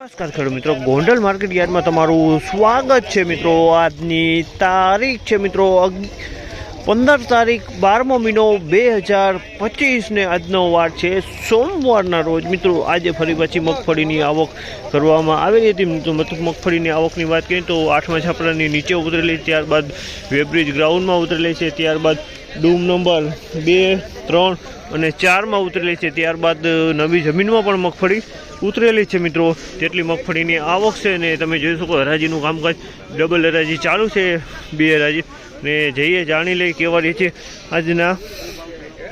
નમસ્કાર ખેડૂત મિત્રો. ગોંડલ માર્કેટ યાર્ડમાં તમારું સ્વાગત છે મિત્રો. આજની તારીખ છે મિત્રો પંદર તારીખ બારમો મહિનો બે હજાર પચીસને આજનો વાર છે. સોમવારના રોજ મિત્રો આજે ફરી પાછી મગફળીની આવક કરવામાં આવેલી હતી. મિત્રો મત- મગફળીની આવકની વાત કરીએ તો આઠમા છાપરાની નીચે ઉતરેલી, ત્યારબાદ વેબ્રિજ ગ્રાઉન્ડમાં ઉતરેલી છે. ત્યારબાદ ડૂમ નંબર બે, ત્રણ અને ચારમાં ઉતરેલી છે. ત્યારબાદ નવી જમીનમાં પણ મગફળી ઉતરેલી છે મિત્રો. તેટલી મગફળીની આવક છે ને તમે જોઈ શકો, હરાજીનું કામકાજ ડબલ હરાજી ચાલુ છે, બે હરાજી. ને જઈએ, જાણી લઈએ કેવા રહે છે આજના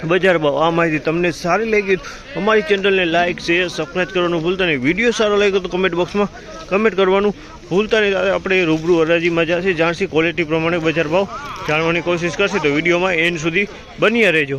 બજાર ભાવ આ માહિતી તમને સારી લાગી અમારી ચેનલને લાઇક શેર સબસ્ક્રાઈબ કરવાનું ભૂલતા નહીં. વીડિયો સારો લાગ્યો તો કમેન્ટ બોક્સમાં કમેન્ટ કરવાનું ભૂલતા નહીં. આપણે રૂબરૂ હરાજીમાં જશે. જાણશી ક્વોલિટી પ્રમાણે બજાર ભાવ. જાણવાની કોશિશ કરશે તો વિડીયોમાં એન્ડ સુધી બન્યા રહેજો.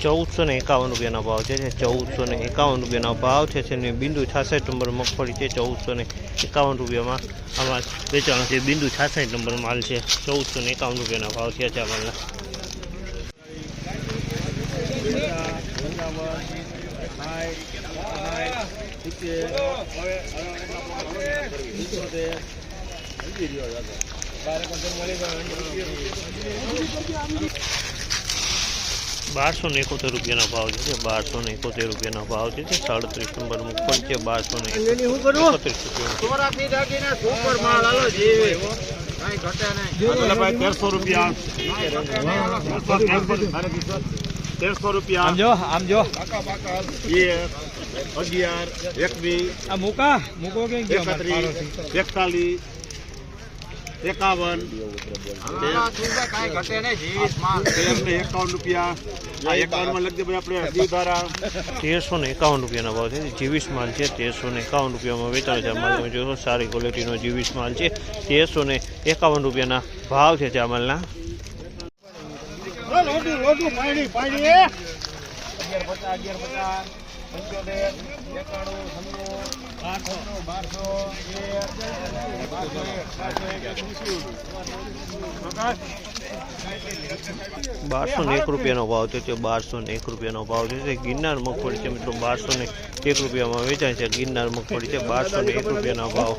ચૌદસો ને એકાવન રૂપિયાનો ભાવ છે ચૌદસો ને એકાવન રૂપિયાનો ભાવ છે ને બિંદુ છાસઠ નંબર મગફળી છે ચૌદસો ને એકાવન રૂપિયામાં આમાં વેચાણ છે બિંદુ છાસઠ નંબર માલ છે ચૌદસો ને એકાવન રૂપિયાના ભાવ છે આ માલના બારસો ને એકોતેર રૂપિયાના ભાવ છે બારસો ને એકોતેર રૂપિયાના ભાવ છે જે સાડત્રીસ નંબર મુખ્ય છે બારસો ને એકત્રીસ રૂપિયા તેરસો રૂપિયા આમ જો આમ જો. અગિયાર એકવીસ આ મૂકા મૂકો કે એકતાલીસ એકાવન. એકાવન રૂપિયા. આ એકાવનમાં આપણે તેરસો ને એકાવન રૂપિયાના ભાવ છે. જીવીસ માલ છે તેરસો ને એકાવન રૂપિયામાં વેચાણ છે. માલ તમે જોશો સારી ક્વોલિટીનો જીવીસ માલ છે. તેરસો ને એકાવન રૂપિયાના ભાવ છે આ માલના. અગિયાર પચાસ અગિયાર પચાસ પંચોતેર એકાણું બારસો ને એક રૂપિયાનો ભાવ છે તે બારસો ને એક રૂપિયાનો ભાવ છે. ગિરનાર મગફળી છે મિત્રો બારસો ને એક રૂપિયામાં વેચાય છે. ગિરનાર મગફળી છે બારસો ને એક રૂપિયાનો ભાવ.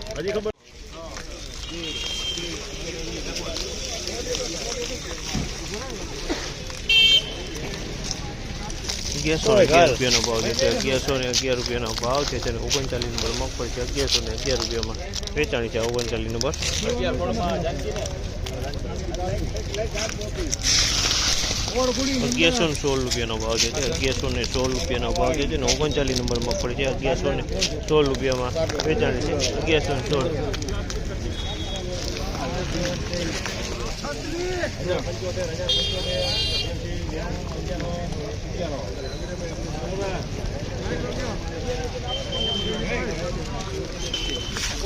અગિયારસો ને અગિયાર રૂપિયાનો ભાવ છે તે અગિયારસો ને અગિયાર રૂપિયાનો ભાવ છે તેને ઓગણચાલીસ નંબર મગફળી છે. અગિયારસો ને અગિયાર રૂપિયામાં વેચાણી છે ઓગણચાલીસ નંબર. અગિયારસો ને સોળ રૂપિયાનો ભાવ છે તે અગિયારસો ને સોળ રૂપિયાનો ભાવ છે તેને ઓગણચાલીસ નંબર મગફળી છે. અગિયારસો ને સોળ રૂપિયામાં વેચાણી છે. અગિયારસો ને સોળ.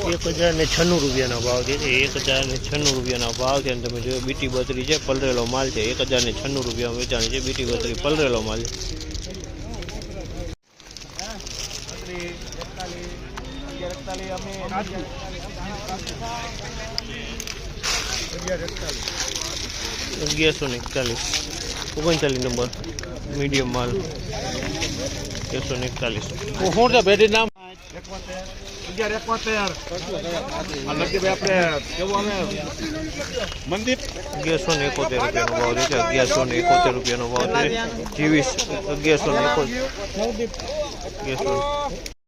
એક હજાર ને છન્નું રૂપિયાનો ભાવ છે એક હજાર ને છન્નું રૂપિયાનો ભાવ છે તમે જોયો બીટી બત્રી છે પલરેલો માલ છે એક હજાર ને છન્નું રૂપિયા વેચાણી છે બીટી બત્રી પલરેલો માલ છે અગિયારસો ને એકતાલીસ. ઓગણચાલીસ નંબર. મીડિયમ માલ એકસો ને એકતાલીસ. હું છે નામ અગિયાર એકોતેર. ભાઈ આપણે કેવું અમે મંદિર? અગિયારસો ને એકોતેર રૂપિયાનો ભાવ છે અગિયારસો ને એકોતેર રૂપિયાનો ભાવ છે. ત્રેવીસ અગિયારસો ને એકોતેર. અગિયારસો.